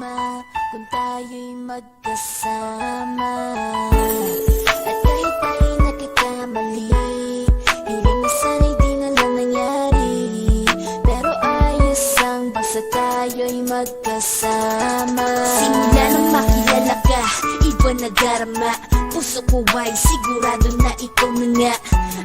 Kung tayo'y magkasama. At kahit tayo'y nagkakamali Hiling na sana'y di na lang nangyari. Pero ayos ang basta tayo'y magkasama. Simula nang makilala ka, iba nagarama Puso ko ay sigurado na ikaw na nga.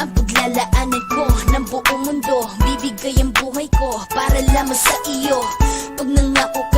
Ang paglalaanan ko ng buong mundo Bibigay ang buhay ko para lamang sa iyo. Pag nangako ka, hindi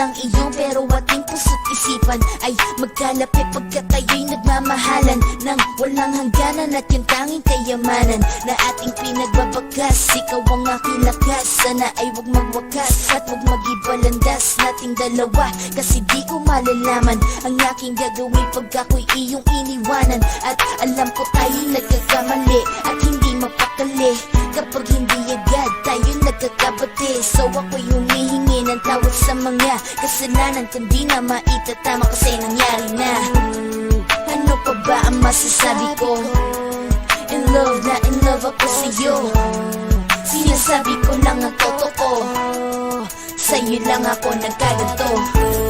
lang iyo pero ating puso't isipan Ay magkalapit pagka tayo'y nagmamahalan Nang walang hangganan at yung tanging kayamanan Na ating pinagbabakas Ikaw ang aking lakas Sana ay wag magwakas At wag magibalandas nating dalawa Kasi di ko malalaman Ang aking gagawin pag ako'y iyong iniwanan At alam ko tayo'y nagkakamali At hindi mapakali Kapag hindi agad tayo nagkakabati. So ako'y humihingi ng tawad sa mga kasalanan. Kundi na maitatama kasi nangyari na. Ano pa ba ang masasabi ko? In love na in love ako sa'yo. Sinasabi ko lang ang totoo. Sa'yo lang ako nagkaganto